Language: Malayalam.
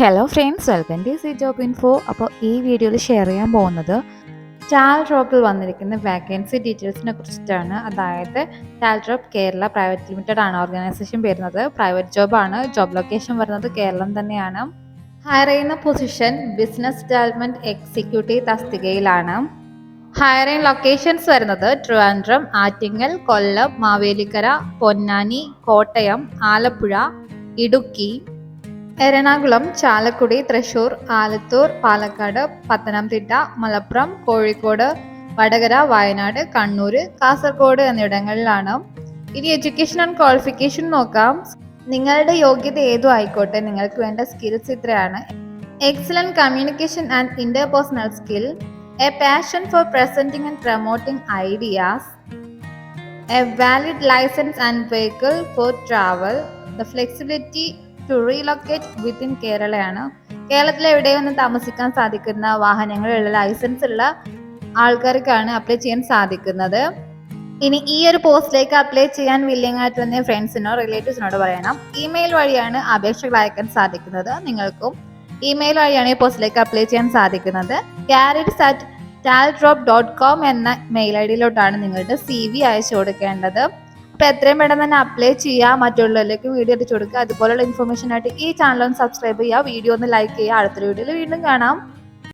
Hello friends welcome to C job info അപ്പോൾ ഈ വീഡിയോയിൽ ഷെയർ ചെയ്യാൻ പോകുന്നത് ടാൽ ഡ്രോപ്പിൽ വന്നിരിക്കുന്ന വേക്കൻസി ഡീറ്റെയിൽസിനെ കുറിച്ചിട്ടാണ്. അതായത് Taldrop Kerala private limited ആണ് ഓർഗനൈസേഷൻ വരുന്നത്. പ്രൈവറ്റ് ജോബാണ് ജോബ് ലൊക്കേഷൻ വരുന്നത് കേരളം തന്നെയാണ്. ഹയർ ചെയ്യുന്ന പൊസിഷൻ ബിസിനസ് ഡെവലപ്മെന്റ് എക്സിക്യൂട്ടീവ് തസ്തികയിലാണ്. ഹയർ ചെയ്യുന്ന ലൊക്കേഷൻസ് വരുന്നത് ട്രിവാൻഡ്രം ആറ്റിങ്ങൽ കൊല്ലം മാവേലിക്കര പൊന്നാനി കോട്ടയം ആലപ്പുഴ ഇടുക്കി എറണാകുളം ചാലക്കുടി തൃശൂർ ആലത്തൂർ പാലക്കാട് പത്തനംതിട്ട മലപ്പുറം കോഴിക്കോട് വടകര വയനാട് കണ്ണൂർ കാസർഗോഡ് എന്നിവിടങ്ങളിലാണ്. ഇനി എഡ്യൂക്കേഷൻ ആൻഡ് ക്വാളിഫിക്കേഷൻ നോക്കാം. നിങ്ങളുടെ യോഗ്യത ഏതു ആയിക്കോട്ടെ. നിങ്ങൾക്ക് വേണ്ട സ്കിൽസ് ഇത്രയാണ്. Excellent communication and interpersonal skill a passion for presenting and promoting ideas a valid licence and vehicle for travel the flexibility to relocate within കേരളയാണ് കേരളത്തിൽ എവിടെയും ഒന്ന് താമസിക്കാൻ സാധിക്കുന്ന വാഹനങ്ങളുള്ള ലൈസൻസ് ഉള്ള ആൾക്കാർക്കാണ് അപ്ലൈ ചെയ്യാൻ സാധിക്കുന്നത്. ഇനി ഈ ഒരു പോസ്റ്റിലേക്ക് അപ്ലൈ ചെയ്യാൻ വില്ലിംഗ് ആയിട്ട് തന്നെ ഫ്രണ്ട്സിനോ റിലേറ്റീവ്സിനോട് പറയണം. ഇമെയിൽ വഴിയാണ് അപേക്ഷകൾ അയക്കാൻ സാധിക്കുന്നത് നിങ്ങൾക്കും. ഇമെയിൽ വഴിയാണ് ഈ പോസ്റ്റിലേക്ക് അപ്ലൈ ചെയ്യാൻ സാധിക്കുന്നത്. Careers at Taldrop dot com എന്ന മെയിൽ ഐ ഡിയിലോട്ടാണ് നിങ്ങളുടെ സി വി അയച്ചു കൊടുക്കേണ്ടത്. അപ്പോൾ എത്രയും പെട്ടെന്ന് തന്നെ അപ്ലൈ ചെയ്യുക മറ്റുള്ളവരിലേക്ക് വീഡിയോ എത്തിച്ചു കൊടുക്കുക. അതുപോലുള്ള ഇൻഫർമേഷൻ ആയിട്ട് ഈ ചാനൽ ഒന്ന് സബ്സ്ക്രൈബ് ചെയ്യുക വീഡിയോ ഒന്ന് ലൈക്ക് ചെയ്യുക. അടുത്തൊരു വീഡിയോയിൽ വീണ്ടും കാണാം.